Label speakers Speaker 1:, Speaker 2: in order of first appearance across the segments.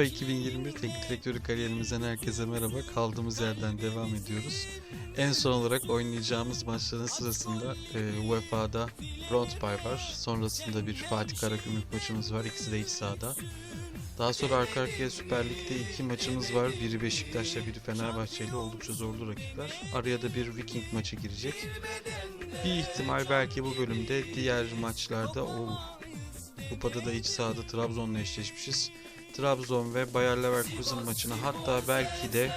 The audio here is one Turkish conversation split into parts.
Speaker 1: FIFA 2021 teknik direktörü kariyerimizden herkese merhaba. Kaldığımız yerden devam ediyoruz. En son olarak oynayacağımız maçların sırasında e, UEFA'da Brondby var. Sonrasında bir Fatih Karagümrük maçımız var. İkisi de iç sahada. Daha sonra arka arkaya Süper Lig'de iki maçımız var. Biri Beşiktaş'la biri Fenerbahçe ile oldukça zorlu rakipler. Araya da bir Viking maçı girecek. Bir ihtimal belki bu bölümde diğer maçlarda o Kupada da iç sahada Trabzon'la eşleşmişiz. Trabzon ve Bayer Leverkusen maçını hatta belki de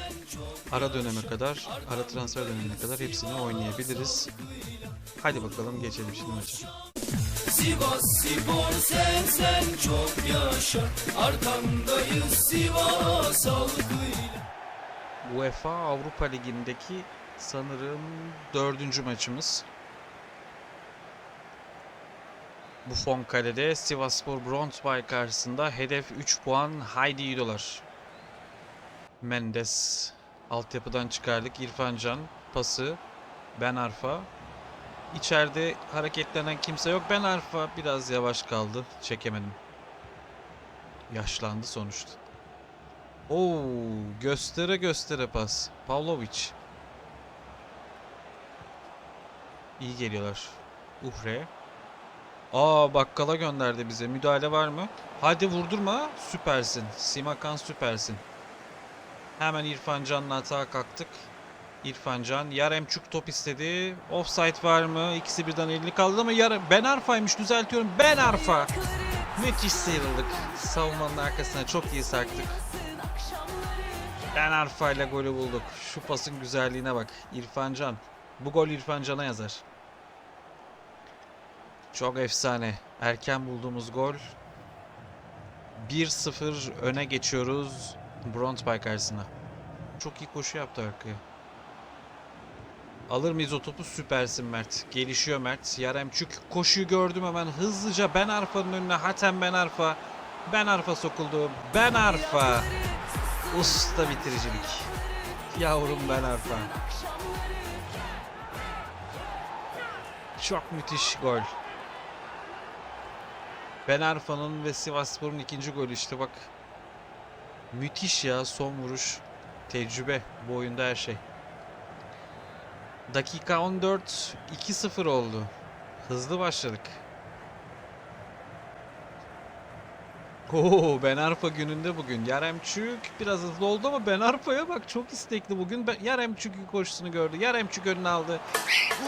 Speaker 1: ara döneme kadar, ara transfer dönemine kadar hepsini oynayabiliriz. Hadi bakalım geçelim şimdi maça.
Speaker 2: Sivas Spor sen sen çok yaşa Arkandayız Sivas halkıyla
Speaker 1: UEFA Avrupa Ligi'ndeki sanırım dördüncü maçımız. Buffon kalede Sivasspor Brondby karşısında hedef 3 puan haydi yiyorlar. Mendes altyapıdan çıkardık. İrfan Can pası Ben Arfa. İçeride hareketlenen kimse yok. Ben Arfa biraz yavaş kaldı. Çekemedim. Yaşlandı sonuçta. Oo, göstere göstere pas. Pavlovic. İyi geliyorlar. Uhre. Aa bakkala gönderdi bize. Müdahale var mı? Hadi vurdurma. Süpersin. Simakan süpersin. Hemen İrfan Can'la atağa kalktık. İrfan Can. Yaremçuk top istedi. Offside var mı? İkisi birden elini kaldı ama Yar Ben Arfa'ymış düzeltiyorum. Ben Arfa. Müthiş sıyrıldık. Savunmanın arkasına çok iyi sarktık. Ben Arfa ile golü bulduk. Şu pasın güzelliğine bak. İrfan Can. Bu gol İrfan Can'a yazar. Çok efsane. Erken bulduğumuz gol. 1-0 öne geçiyoruz Brondby karşısına. Çok iyi koşu yaptı arkaya. Alır mıyız o topu? Süpersin Mert. Gelişiyor Mert. Yaremçük koşuyu gördüm hemen hızlıca Ben Arfa'nın önüne. Hatem Ben Arfa. Ben Arfa sokuldu. Ben Arfa. Usta bitiricilik. Yavrum Ben Arfa. Çok müthiş gol. Ben Arfa'nın ve Sivasspor'un ikinci golü işte bak. Müthiş ya son vuruş. Tecrübe bu oyunda her şey. Dakika 14 2-0 oldu. Hızlı başladık. Oo Ben Arfa gününde bugün. Yaremçük biraz hızlı oldu ama Ben Arfa'ya bak çok istekli bugün. Ben, Yaremçük'ün koşusunu gördü. Yaremçük önüne aldı.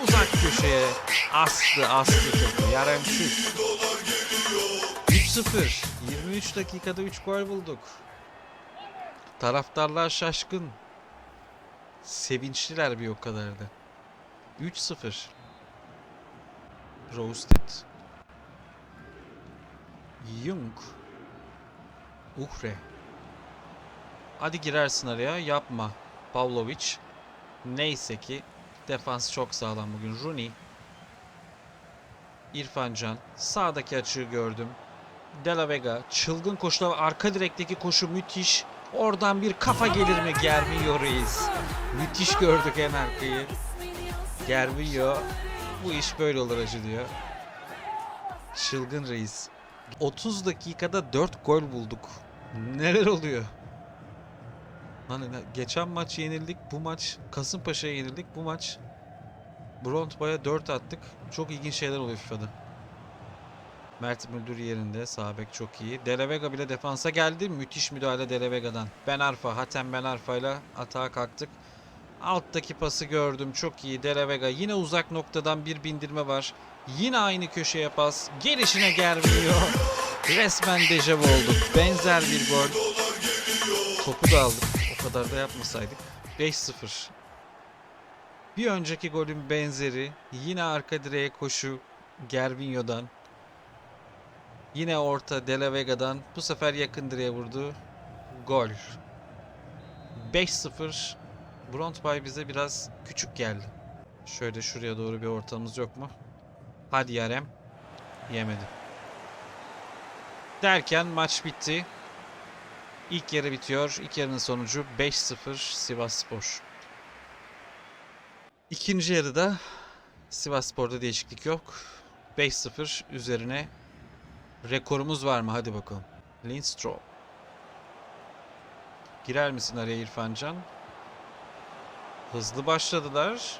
Speaker 1: Uzak köşeye astı astı. Yaremçük. 3-0. 23 dakikada 3 gol bulduk. Taraftarlar şaşkın. Sevinçliler bir o kadar da. 3-0. Roasted. Jung. Uhre. Hadi girersin araya. Yapma. Pavlovic. Neyse ki defans çok sağlam bugün. Rooney. İrfan Can. Sağdaki açığı gördüm. De La Vega. Çılgın koşular. Arka direkteki koşu müthiş. Oradan bir kafa gelir mi? Germiyor reis. Müthiş gördük en arkayı. Germiyor. Bu iş böyle olur acı diyor. Çılgın reis. 30 dakikada 4 gol bulduk. Neler oluyor? Ne- geçen maç yenildik. Bu maç Kasımpaşa'ya yenildik. Bu maç Brondby'a 4 attık. Çok ilginç şeyler oluyor FIFA'da. Mert Müldür yerinde. Sağ çok iyi. De La Vega bile defansa geldi. Müthiş müdahale De La Vega'dan. Ben Arfa. Hatem Ben Arfa ile atağa kalktık. Alttaki pası gördüm. Çok iyi. De La Vega. Yine uzak noktadan bir bindirme var. Yine aynı köşeye pas. Gelişine gelmiyor. Resmen dejavu olduk. Benzer bir gol. Topu da aldık. O kadar da yapmasaydık. 5-0. Bir önceki golün benzeri. Yine arka direğe koşu. Gervinho'dan. Yine orta De Vega'dan. Bu sefer yakın direğe vurdu. Gol. 5-0. Brondby bize biraz küçük geldi. Şöyle şuraya doğru bir ortamız yok mu? Hadi Yarem. Yemedi. Derken maç bitti. İlk yarı bitiyor. İlk yarının sonucu 5-0 Sivasspor. İkinci yarıda Sivasspor'da değişiklik yok. 5-0 üzerine rekorumuz var mı? Hadi bakalım. Lindstrom. Girer misin araya İrfancan? Hızlı başladılar.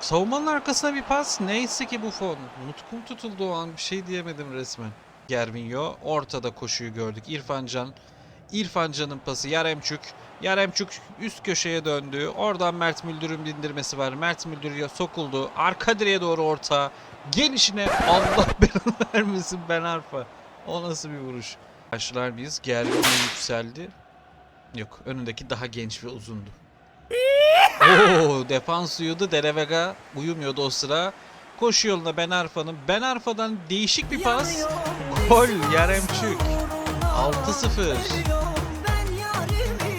Speaker 1: Savunmanın arkasına bir pas. Neyse ki bu fon. Nutkum tutuldu o an. Bir şey diyemedim resmen. Gervinho. Ortada koşuyu gördük. İrfancan. İrfancan'ın pası. Yaremçük. Yaremçük üst köşeye döndü. Oradan Mert Müldür'ün bindirmesi var. Mert Müldür sokuldu. Arka direğe doğru orta. Gelişine Allah belanı vermesin Ben Arfa. O nasıl bir vuruş? Karşılar biz. Gervinho yükseldi. Yok önündeki daha genç ve uzundu. Oo, defans uyudu. Derevega uyumuyordu o sıra. Koşu yoluna Ben Arfa'nın. Ben Arfa'dan değişik bir pas. Gol Yaremçük. 6-0.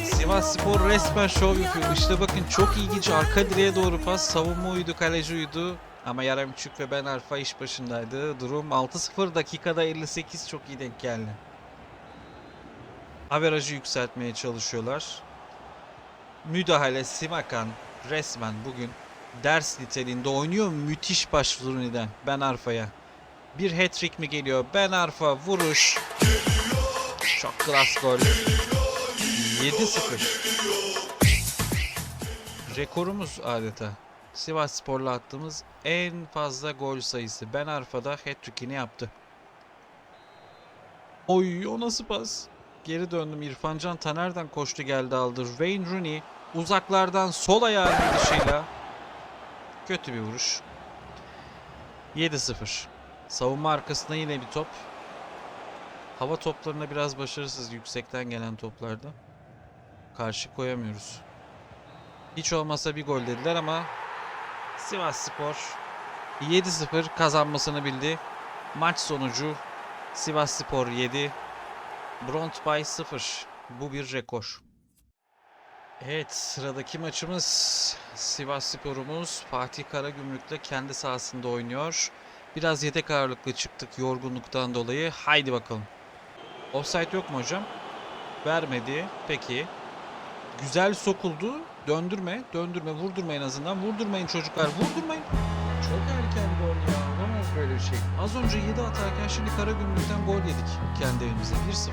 Speaker 1: Sivas Spor resmen şov yapıyor. İşte bakın çok ilginç arka direğe doğru pas. Savunma uydu, kaleci uydu. Ama Yaremçük ve Ben Arfa iş başındaydı. Durum 6-0 dakikada 58 çok iyi denk geldi. Averajı yükseltmeye çalışıyorlar. Müdahale Simakan resmen bugün ders niteliğinde oynuyor. Müthiş başvuruniden Ben Arfa'ya. Bir hat-trick mi geliyor? Ben Arfa vuruş. Çok klas gol. 7-0. Rekorumuz adeta. Sivas Spor'la attığımız en fazla gol sayısı. Ben Arfa'da hat-trick'ini yaptı. Oy o nasıl pas? Geri döndüm. İrfancan Taner'den koştu geldi aldı. Wayne Rooney uzaklardan sol ayağının dışıyla kötü bir vuruş. 7-0. Savunma arkasında yine bir top. Hava toplarına biraz başarısız yüksekten gelen toplarda. Karşı koyamıyoruz. Hiç olmasa bir gol dediler ama Sivas Spor 7-0 kazanmasını bildi. Maç sonucu Sivas Spor 7, Bront Bay 0. Bu bir rekor. Evet sıradaki maçımız Sivas Spor'umuz Fatih Karagümrük'le kendi sahasında oynuyor. Biraz yedek ağırlıklı çıktık yorgunluktan dolayı. Haydi bakalım. Offside yok mu hocam? Vermedi. Peki. Güzel sokuldu. Döndürme, döndürme, vurdurma en azından. Vurdurmayın çocuklar, vurdurmayın. Çok erken gol ya. Olamaz böyle bir şey. Az önce 7 atarken şimdi Karagümrük'ten gol yedik kendi evimizde. 1-0.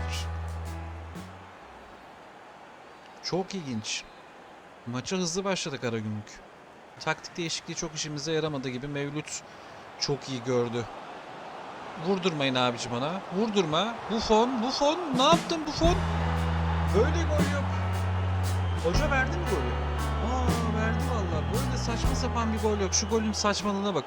Speaker 1: Çok ilginç. Maça hızlı başladı Karagümrük. Taktik değişikliği çok işimize yaramadı gibi Mevlüt çok iyi gördü. Vurdurmayın abicim bana. Vurdurma. Buffon, Buffon. Ne yaptın Buffon? Böyle gol yok. Hoca verdi mi golü? Aa verdi vallahi. Böyle saçma sapan bir gol yok. Şu golün saçmalığına bak.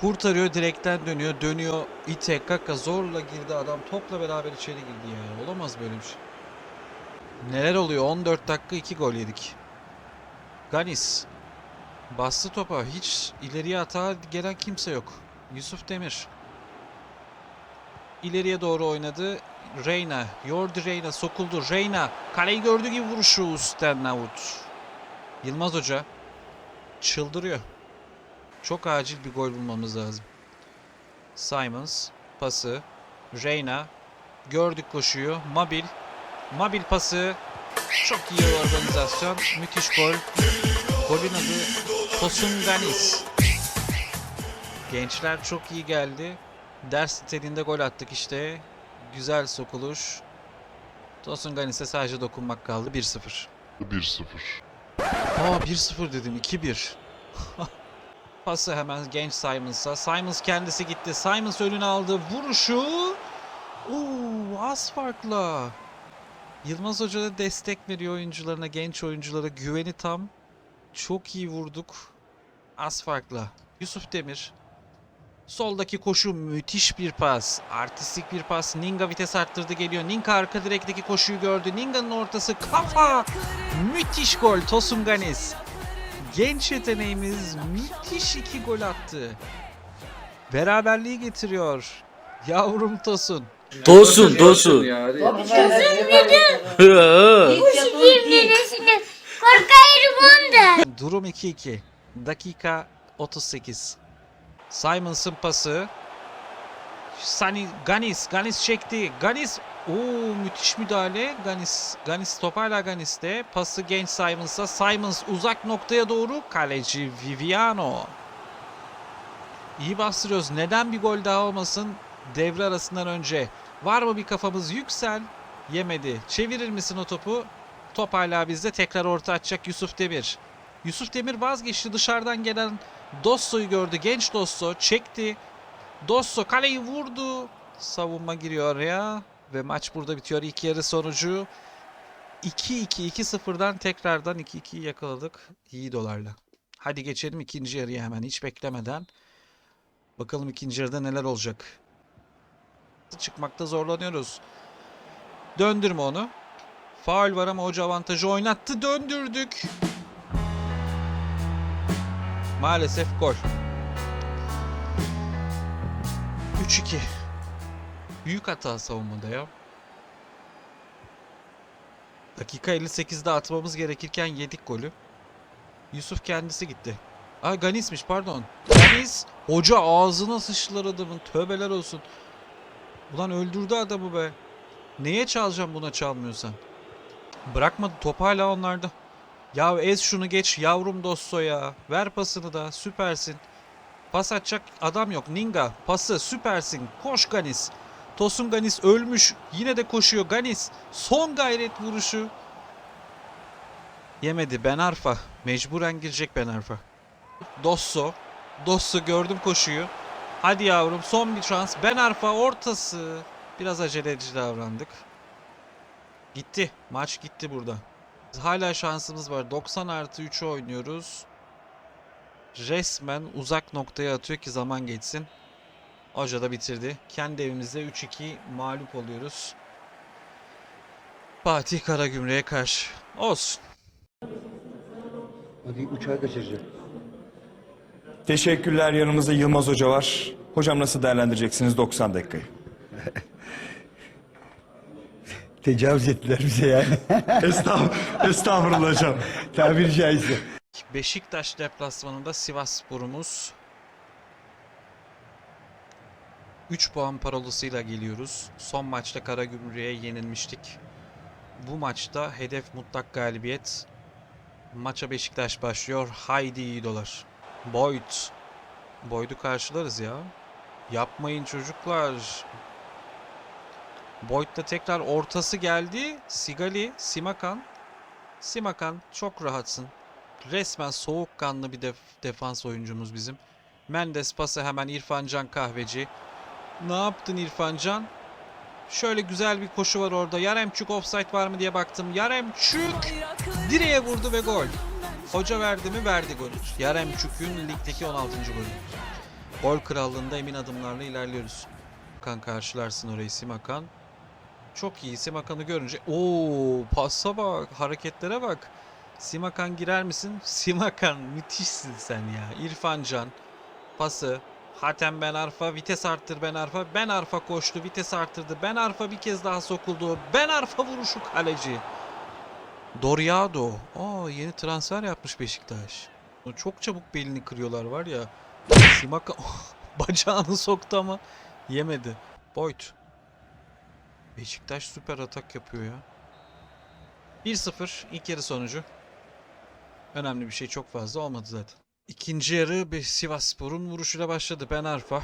Speaker 1: Kurtarıyor, direkten dönüyor, dönüyor. İte, kaka zorla girdi adam. Topla beraber içeri girdi ya. Olamaz böyle bir şey. Neler oluyor? 14 dakika 2 gol yedik. Ganis. Bastı topa. Hiç ileriye hata gelen kimse yok. Yusuf Demir. İleriye doğru oynadı. Reyna. Yordu Reyna. Sokuldu. Reyna. Kaleyi gördüğü gibi vuruşu out. Yılmaz Hoca. Çıldırıyor. Çok acil bir gol bulmamız lazım. Simons. Pası. Reyna. Gördük koşuyu. Mabil. Mabil pası. Çok iyi organizasyon. Müthiş gol. Golün adı Tosun Ganis. Gençler çok iyi geldi. Ders niteliğinde gol attık işte. Güzel sokuluş. Tosun Ganis'e sadece dokunmak kaldı. 1-0.
Speaker 3: 1-0.
Speaker 1: Aa 1-0 dedim. 2-1. Pası hemen genç Simons'a. Simons kendisi gitti. Simons önüne aldı. Vuruşu. Oo, az farkla. Yılmaz Hoca da destek veriyor oyuncularına, genç oyunculara. Güveni tam. Çok iyi vurduk. Az farkla. Yusuf Demir. Soldaki koşu müthiş bir pas. Artistik bir pas. Ninga vites arttırdı geliyor. Ninga arka direkteki koşuyu gördü. Ninga'nın ortası kafa. Müthiş gol Tosun Ganis. Genç yeteneğimiz müthiş iki gol attı. Beraberliği getiriyor. Yavrum Tosun.
Speaker 4: Tosun, Tosun.
Speaker 5: Ondan.
Speaker 1: Durum 2-2. Dakika 38. Simons'ın pası. Sani Ganis, Ganis çekti. Ganis Oo müthiş müdahale. Ganis, Ganis top hala Ganis'te. Pası genç Simons'a. Simons uzak noktaya doğru. Kaleci Viviano. İyi bastırıyoruz. Neden bir gol daha olmasın? Devre arasından önce. Var mı bir kafamız? Yüksel. Yemedi. Çevirir misin o topu? Top hala bizde. Tekrar orta açacak Yusuf Demir. Yusuf Demir vazgeçti. Dışarıdan gelen Dostso'yu gördü. Genç Dosso çekti. Dosso kaleyi vurdu. Savunma giriyor oraya. Ve maç burada bitiyor. İlk yarı sonucu 2-2. 2-0'dan tekrardan 2-2'yi yakaladık. İyi dolarla. Hadi geçelim ikinci yarıya hemen hiç beklemeden. Bakalım ikinci yarıda neler olacak. Çıkmakta zorlanıyoruz. Döndürme onu. Faul var ama hoca avantajı oynattı. Döndürdük. Maalesef gol. 3-2. Büyük hata savunmada ya. Dakika 58'de atmamız gerekirken yedik golü. Yusuf kendisi gitti. AaGanis'miş pardon. Ganis. Hoca ağzına sıçtılar adamın. Tövbeler olsun. Ulan öldürdü adamı be. Neye çalacağım buna çalmıyorsan? Bırakmadı top hala onlarda. Ya ez şunu geç yavrum Dosso ya. Ver pasını da süpersin. Pas atacak adam yok. Ninga pası süpersin. Koş Ganis. Tosun Ganis ölmüş. Yine de koşuyor Ganis. Son gayret vuruşu. Yemedi Ben Arfa. Mecburen girecek Ben Arfa. Dosso. Dosso gördüm koşuyu. Hadi yavrum son bir şans. Ben Arfa ortası. Biraz aceleci davrandık. Gitti. Maç gitti burada. Hala şansımız var. 90 artı 3'ü oynuyoruz. Resmen uzak noktaya atıyor ki zaman geçsin. Hoca da bitirdi. Kendi evimizde 3-2 mağlup oluyoruz. Fatih Karagümrük'e karşı. Olsun.
Speaker 3: Hadi uçağı kaçıracağım.
Speaker 4: Teşekkürler. Yanımızda Yılmaz Hoca var. Hocam nasıl değerlendireceksiniz 90 dakikayı?
Speaker 3: Tecavüz ettiler bize yani.
Speaker 4: Estağfurullah, estağfurullah hocam.
Speaker 3: Tabiri caizse.
Speaker 1: Beşiktaş deplasmanında Sivas Spor'umuz 3 puan parolasıyla geliyoruz. Son maçta Karagümrük'e yenilmiştik. Bu maçta hedef mutlak galibiyet. Maça Beşiktaş başlıyor. Haydi iyi dolar. Boyd. Boyd'u karşılarız ya. Yapmayın çocuklar. Boyd'da tekrar ortası geldi. Sigali, Simakan. Simakan çok rahatsın. Resmen soğukkanlı bir def- defans oyuncumuz bizim. Mendes pası hemen İrfan Can Kahveci. Ne yaptın İrfan Can? Şöyle güzel bir koşu var orada. Yaremçuk offside var mı diye baktım. Yaremçuk direğe vurdu ve gol. Hoca verdi mi verdi golü. Yaremçuk'un ligdeki 16. golü. Gol krallığında emin adımlarla ilerliyoruz. Kan karşılarsın orayı Simakan. Çok iyi Simakan'ı görünce. Oo pasa bak hareketlere bak. Simakan girer misin? Simakan müthişsin sen ya. İrfan Can pası. Hatem Ben Arfa vites arttır Ben Arfa. Ben Arfa koştu vites arttırdı. Ben Arfa bir kez daha sokuldu. Ben Arfa vuruşu kaleci. Doriado. Aa yeni transfer yapmış Beşiktaş. Çok çabuk belini kırıyorlar var ya. Simakan bacağını soktu ama yemedi. Boyd. Beşiktaş süper atak yapıyor ya. 1-0 ilk yarı sonucu. Önemli bir şey çok fazla olmadı zaten. İkinci yarı bir Sivasspor'un vuruşuyla başladı. Ben Arfa.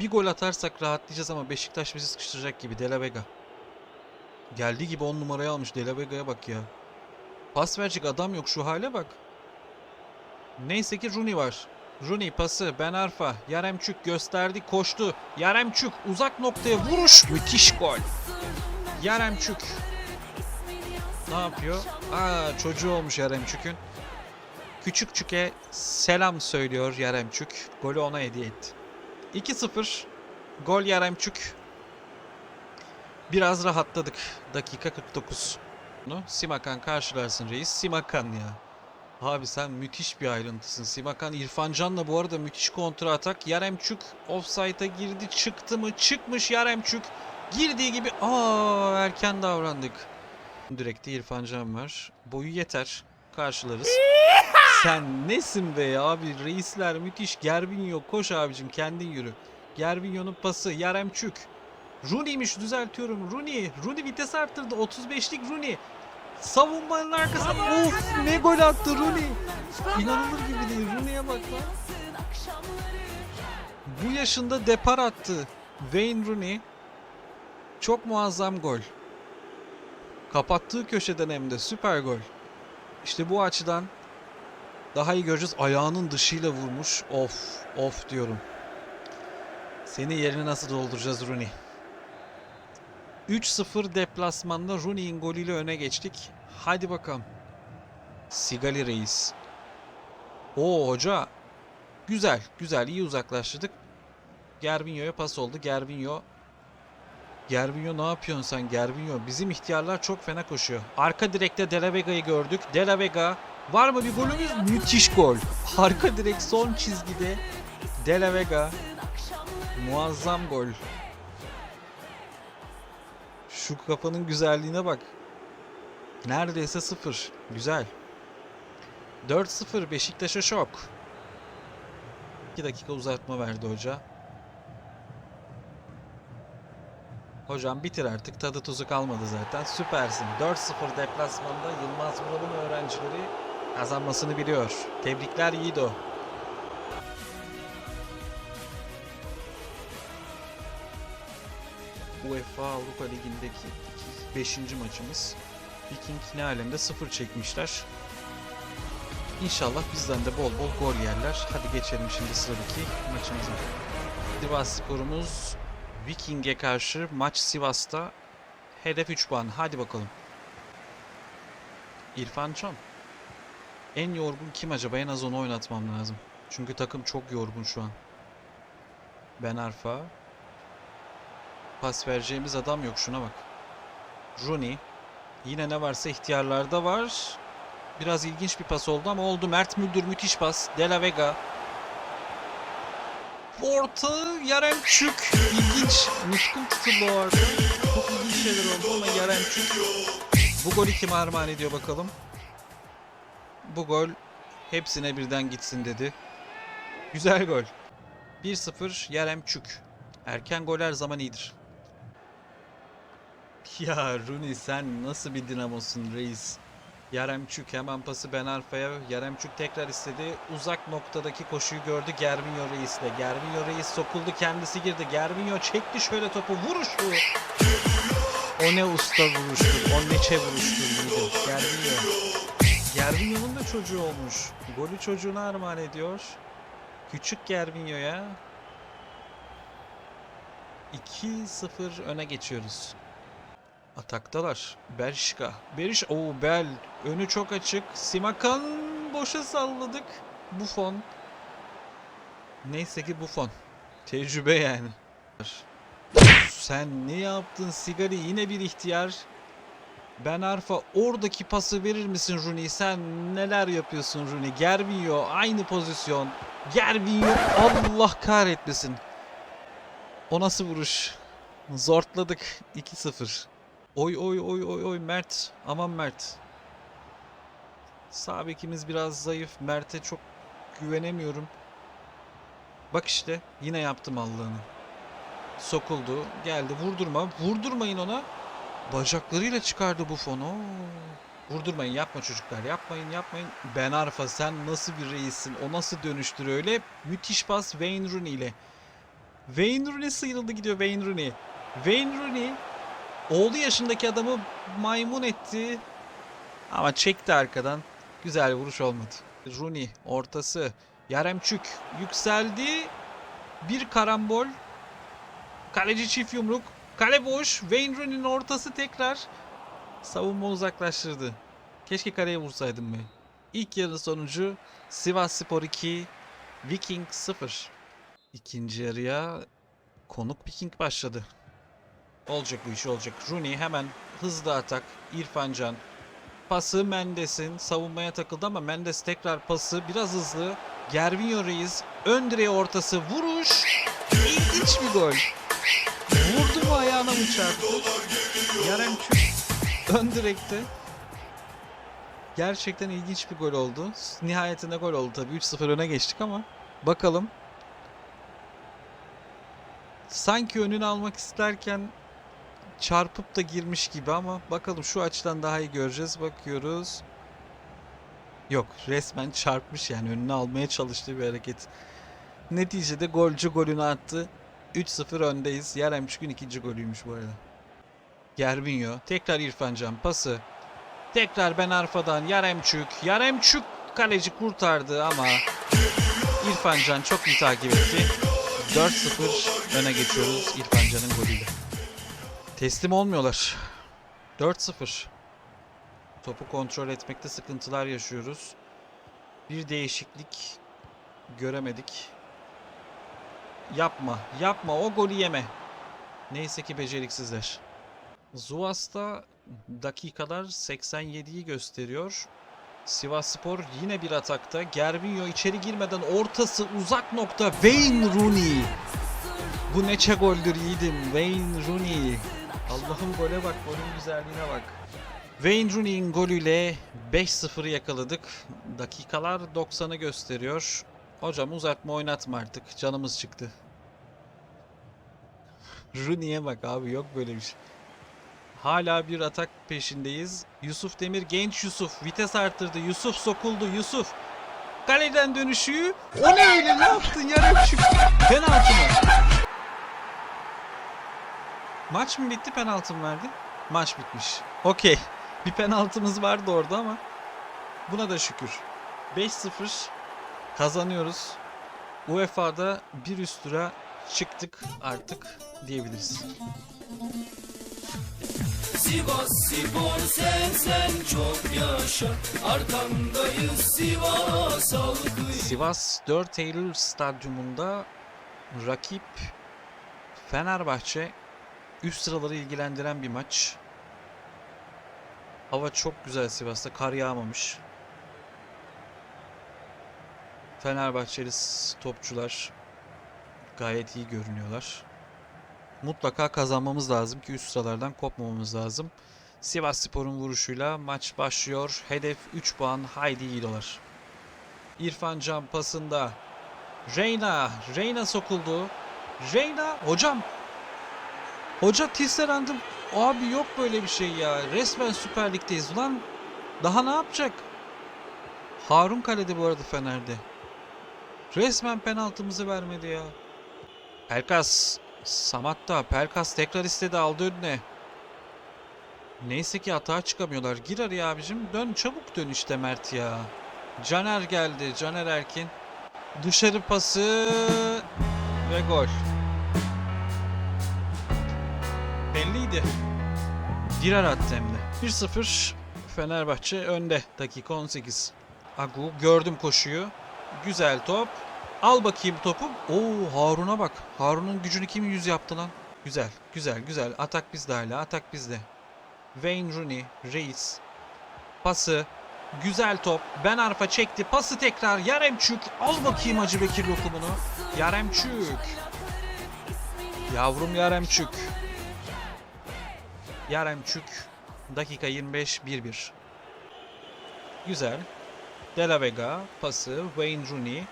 Speaker 1: Bir gol atarsak rahatlayacağız ama Beşiktaş bizi sıkıştıracak gibi. De La Vega. Geldiği gibi 10 numarayı almış. De La Vega'ya bak ya. Pas verecek adam yok şu hale bak. Neyse ki Rooney var. Rooney pası Ben Arfa. Yaremçuk gösterdi koştu. Yaremçuk uzak noktaya vuruş. Müthiş gol. Yaremçuk. Ne yapıyor? Aa çocuğu olmuş Yaremçuk'un. Küçükçük'e selam söylüyor Yaremçuk. Golü ona hediye etti. 2-0. Gol Yaremçuk. Biraz rahatladık. Dakika 49. Bunu Simakan karşılarsın reis. Simakan ya. Abi sen müthiş bir ayrıntısın. Simakan İrfan Can'la bu arada müthiş kontra atak. Yaremçuk offside'a girdi. Çıktı mı? Çıkmış Yaremçuk. Girdiği gibi aa erken davrandık. Direkte İrfan Can var. Boyu yeter. Karşılarız. Sen nesin be abi? Reisler müthiş. Gervinho koş abicim kendin yürü. Gervinho'nun pası. Yaremçuk. Rooney'miş düzeltiyorum. Rooney. Rooney vites arttırdı. 35'lik Rooney. Savunmanın arkasına. Of ne gol attı Rooney. İnanılır gibi değil. Rooney'e bak lan. Bu yaşında depar attı. Wayne Rooney. Çok muazzam gol. Kapattığı köşeden hem de süper gol. İşte bu açıdan daha iyi göreceğiz. Ayağının dışıyla vurmuş. Of of diyorum. Seni yerini nasıl dolduracağız Rooney? 3-0 deplasmanda Rooney'in golüyle öne geçtik. Hadi bakalım. Sigali Reis. Oo hoca. Güzel, güzel. iyi uzaklaştırdık. Gervinho'ya pas oldu. Gervinho. Gervinho ne yapıyorsun sen Gervinho? Bizim ihtiyarlar çok fena koşuyor. Arka direkte De La Vega'yı gördük. De La Vega. Var mı bir golümüz? Müthiş gol. Arka direk son çizgide. De La Vega. Muazzam gol. Şu kafanın güzelliğine bak. Neredeyse sıfır. Güzel. 4-0 Beşiktaş'a şok. 2 dakika uzatma verdi hoca. Hocam bitir artık. Tadı tuzu kalmadı zaten. Süpersin. 4-0 deplasmanda Yılmaz Vural'ın öğrencileri kazanmasını biliyor. Tebrikler Yiğido. UEFA Avrupa Ligi'ndeki 5. maçımız. Viking ne alemde 0 çekmişler. İnşallah bizden de bol bol gol yerler. Hadi geçelim şimdi sıradaki maçımıza. Sivas sporumuz Viking'e karşı maç Sivas'ta. Hedef 3 puan. Hadi bakalım. İrfan Can. En yorgun kim acaba? En az onu oynatmam lazım. Çünkü takım çok yorgun şu an. Ben Arfa. Pas vereceğimiz adam yok şuna bak. Rooney. Yine ne varsa ihtiyarlarda var. Biraz ilginç bir pas oldu ama oldu. Mert Müldür müthiş pas. De La Vega. Orta Yaremçük. İlginç. Nutkum tutuldu o arada. Çok ilginç şeyler oldu ama Yaremçük. Bu golü kime armağan ediyor bakalım. Bu gol hepsine birden gitsin dedi. Güzel gol. 1-0 Yaremçük. Erken gol her zaman iyidir. Ya Rooney sen nasıl bir dinamosun reis? Yaremçük hemen pası Ben Arfa'ya. Yaremçük tekrar istedi. Uzak noktadaki koşuyu gördü Gervinho Reis'le. Gervinho Reis sokuldu kendisi girdi. Gervinho çekti şöyle topu vuruşu. O ne usta vuruştur. O ne çe vuruştur. Gervinho. Gervinho'nun da çocuğu olmuş. Golü çocuğuna armağan ediyor. Küçük Gervinho'ya 2-0 öne geçiyoruz. Ataktalar. Berşka. Beriş. Oo Bel. Önü çok açık. Simakan boşa salladık. Buffon. Neyse ki Buffon. Tecrübe yani. Sen ne yaptın Sigari? Yine bir ihtiyar. Ben Arfa oradaki pası verir misin Rooney? Sen neler yapıyorsun Rooney? Gervinho aynı pozisyon. Gervinho Allah kahretmesin. O nasıl vuruş? Zortladık 2-0. Oy oy oy oy oy Mert. Aman Mert. Sağ bekimiz biraz zayıf. Mert'e çok güvenemiyorum. Bak işte yine yaptım Allah'ını. Sokuldu. Geldi. Vurdurma. Vurdurmayın ona. Bacaklarıyla çıkardı bu fonu. Vurdurmayın. Yapma çocuklar. Yapmayın yapmayın. Ben Arfa sen nasıl bir reissin? O nasıl dönüştür öyle? Müthiş pas Wayne Rooney ile. Wayne Rooney sıyrıldı gidiyor Wayne Rooney. Wayne Rooney Oğlu yaşındaki adamı maymun etti. Ama çekti arkadan. Güzel vuruş olmadı. Rooney ortası. Yaremçük yükseldi. Bir karambol. Kaleci çift yumruk. Kale boş. Wayne Rooney'nin ortası tekrar. Savunma uzaklaştırdı. Keşke kaleye vursaydım be. İlk yarı sonucu Sivas Spor 2, Viking 0. İkinci yarıya konuk Viking başladı. Olacak bu iş olacak. Rooney hemen hızlı atak. İrfan Can. Pası Mendes'in savunmaya takıldı ama Mendes tekrar pası biraz hızlı. Gervinho Reis ön direğe ortası vuruş. İlginç bir gol. Vurdu mu ayağına mı çarptı? Yaremçuk ön direkte. Gerçekten ilginç bir gol oldu. Nihayetinde gol oldu tabii. 3-0 öne geçtik ama bakalım. Sanki önünü almak isterken çarpıp da girmiş gibi ama bakalım şu açıdan daha iyi göreceğiz. Bakıyoruz. Yok resmen çarpmış yani önünü almaya çalıştığı bir hareket. Neticede golcü golünü attı. 3-0 öndeyiz. Yaremçuk'un ikinci golüymüş bu arada. Gervinho. Tekrar İrfan Can pası. Tekrar Ben Arfa'dan Yaremçük. Yaremçük kaleci kurtardı ama İrfan Can çok iyi takip etti. 4-0 öne geçiyoruz İrfan Can'ın golüyle. Teslim olmuyorlar. 4-0. Topu kontrol etmekte sıkıntılar yaşıyoruz. Bir değişiklik göremedik. Yapma, yapma o golü yeme. Neyse ki beceriksizler. Zuvas'ta dakikalar 87'yi gösteriyor. Sivas Spor yine bir atakta. Gervinho içeri girmeden ortası uzak nokta. Wayne Rooney. Bu ne goldür yiğidim. Wayne Rooney. Allah'ım gole bak, golün güzelliğine bak. Wayne Rooney'in golüyle 5-0'ı yakaladık. Dakikalar 90'ı gösteriyor. Hocam uzatma oynatma artık. Canımız çıktı. Rooney'e bak abi yok böyle bir şey. Hala bir atak peşindeyiz. Yusuf Demir genç Yusuf vites arttırdı. Yusuf sokuldu. Yusuf kaleden dönüşü. O ne öyle ne yaptın yarım şu penaltı mı? Maç mı bitti penaltı mı verdi? Maç bitmiş. Okey. Bir penaltımız vardı orada ama buna da şükür. 5-0 kazanıyoruz. UEFA'da bir üst tura çıktık artık diyebiliriz.
Speaker 2: Sivas Spor sen sen çok yaşa Arkandayız Sivas halkı
Speaker 1: Sivas 4 Eylül stadyumunda rakip Fenerbahçe üst sıraları ilgilendiren bir maç. Hava çok güzel Sivas'ta. Kar yağmamış. Fenerbahçeli topçular gayet iyi görünüyorlar. Mutlaka kazanmamız lazım ki üst sıralardan kopmamamız lazım. Sivas Spor'un vuruşuyla maç başlıyor. Hedef 3 puan. Haydi iyi. İrfan Can pasında. Reyna. Reyna sokuldu. Reyna. Hocam. Hoca Tisserand'ım. Abi yok böyle bir şey ya. Resmen Süper Lig'deyiz. Ulan daha ne yapacak? Harun kalede bu arada Fener'de. Resmen penaltımızı vermedi ya. Pelkas. Samatta. Pelkas tekrar istedi aldı önüne. Neyse ki hata çıkamıyorlar. Gir araya abicim. Dön çabuk dön işte Mert ya. Caner geldi. Caner Erkin. Dışarı pası ve gol. Belliydi. Dirar attı hem de. 1-0 Fenerbahçe önde. Dakika 18. Agu gördüm koşuyu. Güzel top. Al bakayım topu. Oo Harun'a bak. Harun'un gücünü kim yüz yaptı lan? Güzel, güzel, güzel. Atak bizde hala. Atak bizde. Wayne Rooney, Reis. Pası. Güzel top. Ben Arfa çekti. Pası tekrar. Yaremçük. Al bakayım Hacı Bekir lokumunu. Yaremçük. Yavrum Yaremçük. Yaremçük. Dakika 25 1-1. Güzel. De La Vega pası. Wayne Rooney.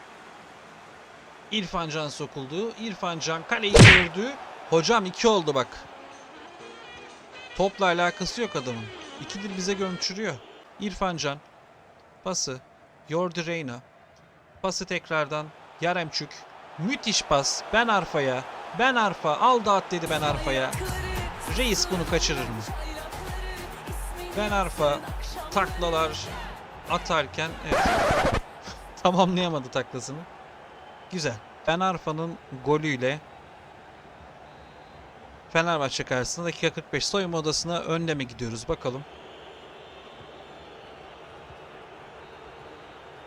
Speaker 1: İrfan Can sokuldu. İrfan Can kaleyi gördü. Hocam 2 oldu bak. Topla alakası yok adamın. İkidir bize gömçürüyor. İrfan Can. Pası. Jordi Reyna. Pası tekrardan. Yaremçük. Müthiş pas. Ben Arfa'ya. Ben Arfa. Al da at dedi Ben Arfa'ya. Reis bunu kaçırır mı? Ben Arfa taklalar atarken evet. tamamlayamadı taklasını. Güzel. Ben Arfa'nın golüyle Fenerbahçe karşısında dakika 45 soyunma odasına önde mi gidiyoruz bakalım.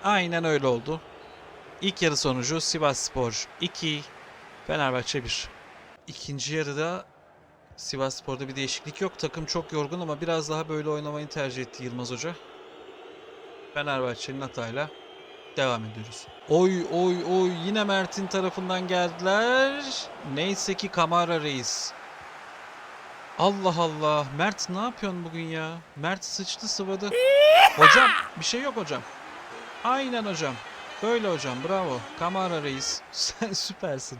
Speaker 1: Aynen öyle oldu. İlk yarı sonucu Sivas Spor 2, Fenerbahçe 1. İkinci yarıda Sivas Spor'da bir değişiklik yok. Takım çok yorgun ama biraz daha böyle oynamayı tercih etti Yılmaz Hoca. Fenerbahçe'nin hatayla devam ediyoruz. Oy oy oy yine Mert'in tarafından geldiler. Neyse ki Kamara Reis. Allah Allah. Mert ne yapıyorsun bugün ya? Mert sıçtı sıvadı. Hocam bir şey yok hocam. Aynen hocam. Böyle hocam bravo. Kamara Reis. Sen süpersin.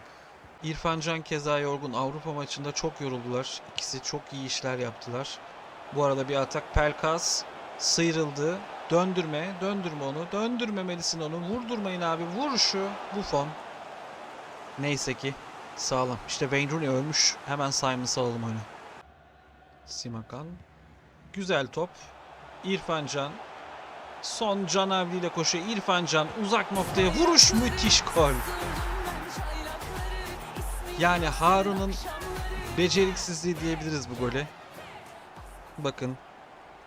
Speaker 1: İrfan Can keza yorgun. Avrupa maçında çok yoruldular. İkisi çok iyi işler yaptılar. Bu arada bir atak Pelkas sıyrıldı. Döndürme, döndürme onu. Döndürmemelisin onu. Vurdurmayın abi. Vur şu. Buffon. Neyse ki sağlam. İşte Wayne Rooney ölmüş. Hemen Simon alalım oyunu. Simakan. Güzel top. İrfan Can. Son Can Avli ile koşuyor. İrfan Can uzak noktaya vuruş müthiş gol. Yani Harun'un beceriksizliği diyebiliriz bu gole. Bakın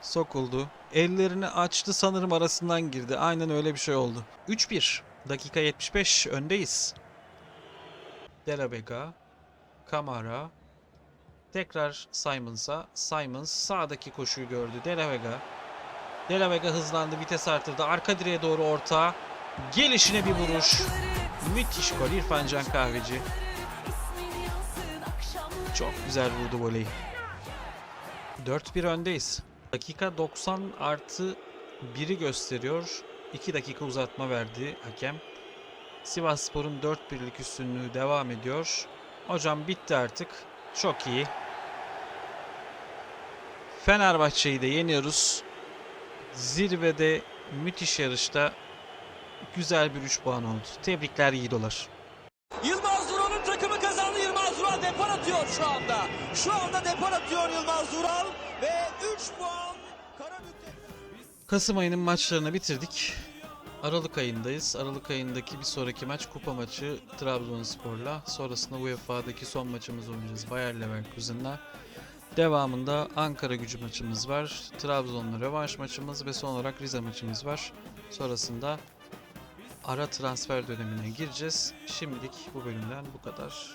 Speaker 1: sokuldu. Ellerini açtı sanırım arasından girdi. Aynen öyle bir şey oldu. 3-1. Dakika 75 öndeyiz. Dela Vega, Kamara, tekrar Simons'a. Simons sağdaki koşuyu gördü. Dela Vega. Dela Vega hızlandı, vites artırdı. Arka direğe doğru orta. Gelişine bir vuruş. Müthiş gol İrfan Can Kahveci. Çok güzel vurdu voleyi. 4-1 öndeyiz. Dakika 90 artı 1'i gösteriyor. 2 dakika uzatma verdi hakem. Sivasspor'un 4-1'lik üstünlüğü devam ediyor. Hocam bitti artık. Çok iyi. Fenerbahçe'yi de yeniyoruz. Zirvede müthiş yarışta güzel bir 3 puan oldu. Tebrikler Yiğidolar.
Speaker 6: Yılmaz Vural'ın takımı kazandı. Yılmaz Vural depar atıyor şu anda. Şu anda depar atıyor Yılmaz Vural ve 3 puan.
Speaker 1: Kasım ayının maçlarını bitirdik. Aralık ayındayız. Aralık ayındaki bir sonraki maç kupa maçı Trabzonspor'la. Sonrasında UEFA'daki son maçımızı oynayacağız Bayer Leverkusen'la. Devamında Ankara gücü maçımız var. Trabzon'la rövanş maçımız ve son olarak Rize maçımız var. Sonrasında ara transfer dönemine gireceğiz. Şimdilik bu bölümden bu kadar.